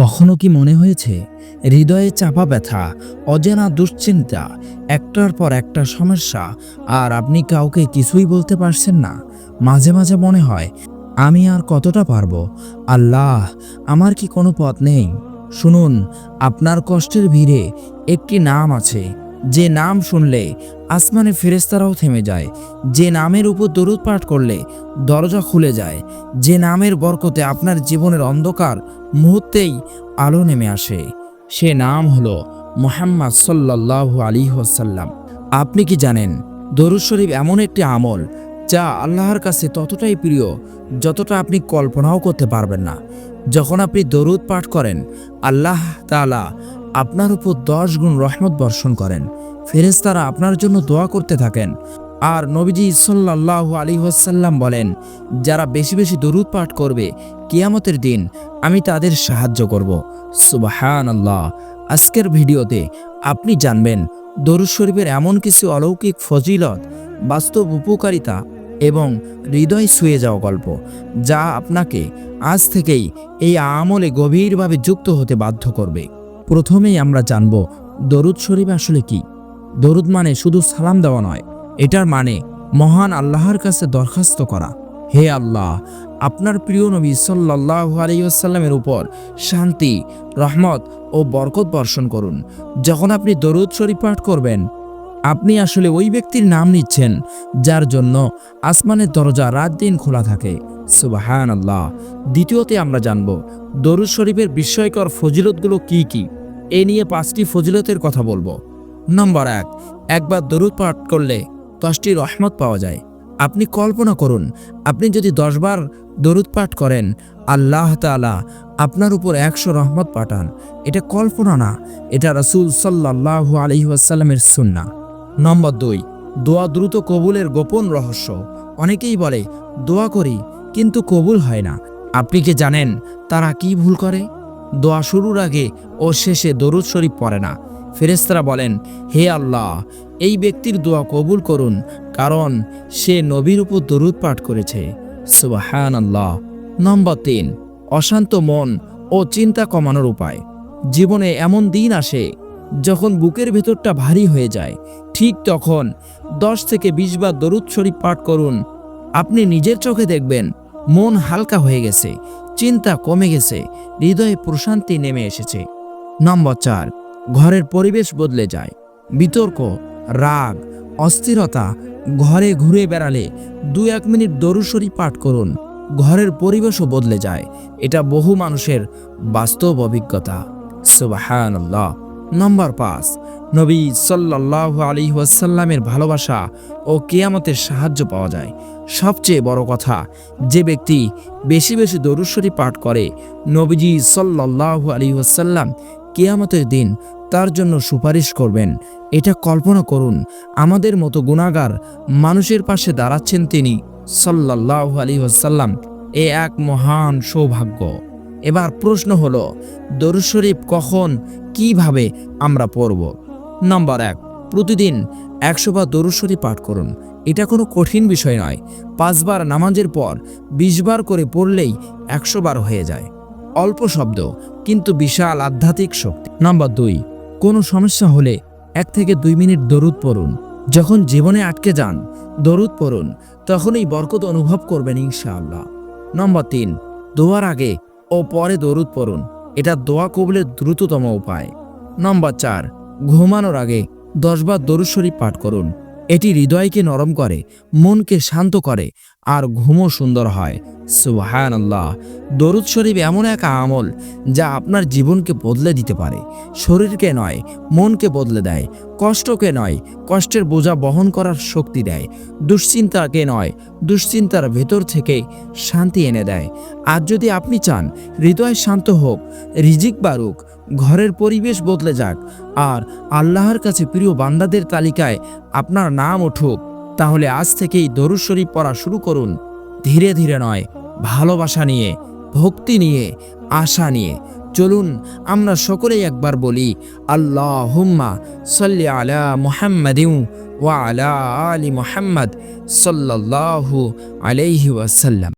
কখনো কি মনে হয়েছে, হৃদয়ে চাপা ব্যথা, অজেনা দুশ্চিন্তা, একটার পর একটা সমস্যা, আর আপনি কাউকে কিছুই বলতে পারছেন না? মাঝে মাঝে মনে হয়, আমি আর কতটা পারব? আল্লাহ, আমার কি কোনো পথ নেই? শুনুন, আপনার কষ্টের ভিড়ে একটি নাম আছে যে নাম শুনলে আসমানে ফেরেস্তারাও থেমে যায়। যে নামের উপর দরুদ পাঠ করলে দরজা খুলে যায়। যে নামের বরকতে আপনার জীবনের অন্ধকার মুহূর্তেই আলো নেমে আসে। সে নাম হলো মোহাম্মদ সাল্লাহ আলী ওসাল্লাম আপনি কি জানেন, দরুদ শরীফ এমন একটি আমল যা আল্লাহর কাছে ততটাই প্রিয় যতটা আপনি কল্পনাও করতে পারবেন না। যখন আপনি দরুদ পাঠ করেন, আল্লাহ তাআলা আপনার উপর দশ গুণ রহমত বর্ষণ করেন। ফেরেশতারা আপনার জন্য দোয়া করতে থাকেন। আর নবীজি সাল্লাহ আলী ওয়াসাল্লাম বলেন, যারা বেশি বেশি দরুদ পাঠ করবে, কিয়ামতের দিন আমি তাদের সাহায্য করব। সুবাহান আল্লাহ আজকের ভিডিওতে আপনি জানবেন, দরুদ শরীফের এমন কিছু অলৌকিক ফজিলত, বাস্তব উপকারিতা এবং হৃদয় শুয়ে যাওয়া গল্প, যা আপনাকে আজ থেকেই এই আমলে গভীরভাবে যুক্ত হতে বাধ্য করবে। প্রথমেই আমরা জানব, দরুদ শরীফ আসলে কি? দরুদ মানে শুধু সালাম দেওয়া নয়, এটার মানে মহান আল্লাহর কাছে দরখাস্ত করা। হে আল্লাহ, আপনার প্রিয় নবী সাল্লাহ আলাইসাল্লামের উপর শান্তি, রহমত ও বরকত বর্ষণ করুন। যখন আপনি দরুদ শরীফ পাঠ করবেন, আপনি আসলে ওই ব্যক্তির নাম নিচ্ছেন, যার জন্য আসমানের দরজা রাত দিন খোলা থাকে। সুবাহান আল্লাহ দ্বিতীয়তে আমরা জানব, দরুদ শরীফের বিস্ময়কর ফজিলতগুলো কি কি? এ নিয়ে পাঁচটি ফজিলতের কথা বলব। নম্বর এক, একবার দরুদ পাঠ করলে দশটি রহমত পাওয়া যায়। আপনি কল্পনা করুন, আপনি যদি দশবার দরুদ পাঠ করেন, আল্লাহ তালা আপনার উপর একশো রহমত পাঠান। এটা কল্পনা না, এটা রসুল সাল্লাহ আলহিহাসাল্লামের সুন্না নম্বর দুই, দোয়া দ্রুত কবুলের গোপন রহস্য। অনেকেই বলে, দোয়া করি, কিন্তু কবুল হয় না। আপনি কি জানেন তারা কি ভুল করে? দোয়া শুরুর আগে ও শেষে দরুদ শরীফ পড়ে না। ফেরেস্তারা বলেন, হে আল্লাহ, এই ব্যক্তির দোয়া কবুল করুন, কারণ সে নবীর উপর দরুদ পাঠ করেছে। সুবাহান আল্লাহ নম্বর তিন, অশান্ত মন ও চিন্তা কমানোর উপায়। জীবনে এমন দিন আসে, যখন বুকের ভেতরটা ভারী হয়ে যায়। ঠিক তখন দশ থেকে বিশ বার দরুদ শরীফ পাঠ করুন। আপনি নিজের চোখে দেখবেন, মন হালকা হয়ে গেছে। চিন্তা কমে গেছে, হৃদয়ে প্রশান্তি নেমে এসেছে। নম্বর চার, ঘরের পরিবেশ বদলে যায়। বিতর্ক, রাগ, অস্থিরতা ঘরে ঘুরে বেড়ালে দু এক মিনিট দরুশরী পাঠ করুন, ঘরের পরিবেশও বদলে যায়। এটা বহু মানুষের বাস্তব অভিজ্ঞতা। সুবাহান নম্বর পাঁচ নবী সাল্লাহ আলী ওয়াসাল্লামের ভালোবাসা ও কেয়ামতের সাহায্য পাওয়া যায়। সবচেয়ে বড় কথা, যে ব্যক্তি বেশি বেশি দরুশ্বরী পাঠ করে, নবীজি সাল্লাহ আলী ওয়াসাল্লাম কেয়ামতের দিন তার জন্য সুপারিশ করবেন। এটা কল্পনা করুন, আমাদের মতো গুণাগার মানুষের পাশে দাঁড়াচ্ছেন তিনি সাল্লাহ আলী ওয়াসাল্লাম। এ এক মহান সৌভাগ্য। এবার প্রশ্ন হলো, দরুদ শরীফ কখন, কীভাবে আমরা পড়ব? নম্বর এক, প্রতিদিন একশো বার দরুদ পাঠ করুন। এটা কোনো কঠিন বিষয় নয়। পাঁচবার নামাজের পর বিশবার করে পড়লেই একশো বার হয়ে যায়। অল্প শব্দ, কিন্তু বিশাল আধ্যাত্মিক শক্তি। নম্বর দুই, কোনো সমস্যা হলে এক থেকে দুই মিনিট দরুদ পড়ুন। যখন জীবনে আটকে যান, দরুদ পড়ুন। তখনই বরকত অনুভব করবেন ইনশাআল্লাহ। নম্বর তিন, দোয়ার আগে ও পরে দরুদ পড়ুন। এটা দোয়া কবলের দ্রুততম উপায়। নম্বর চার ঘুমানোর আগে দশবার দরুশ্বরী পাঠ করুন। এটি হৃদয়কে নরম করে মনকে শান্ত করে আর ঘুমও সুন্দর হয়। সুবাহান আল্লাহ দরুদ শরীফ এমন এক আমল যা আপনার জীবনকে বদলে দিতে পারে। শরীরকে নয়, মনকে বদলে দেয়। কষ্টকে নয়, কষ্টের বোঝা বহন করার শক্তি দেয়। দুশ্চিন্তাকে নয়, দুশ্চিন্তার ভেতর থেকে শান্তি এনে দেয়। আর যদি আপনি চান, হৃদয় শান্ত হোক, রিজিক বাড়ুক, ঘরের পরিবেশ বদলে যাক, আর আল্লাহর কাছে প্রিয় বান্দাদের তালিকায় আপনার নাম উঠুক তাহলে আজ থেকেই দরুদ শরীফ পড়া শুরু করুন। ধীরে ধীরে নয়, ভালোবাসা নিয়ে, ভক্তি নিয়ে, আশা নিয়ে। চলুন আমরা সকলেই একবার বলি আল্লাহ হুম্মা সাল্লি আলা মুহাম্মাদিউ ওয়া আলা আলি মুহাম্মদ সাল্লাল্লাহু আলাইহি ওয়াসাল্লাম।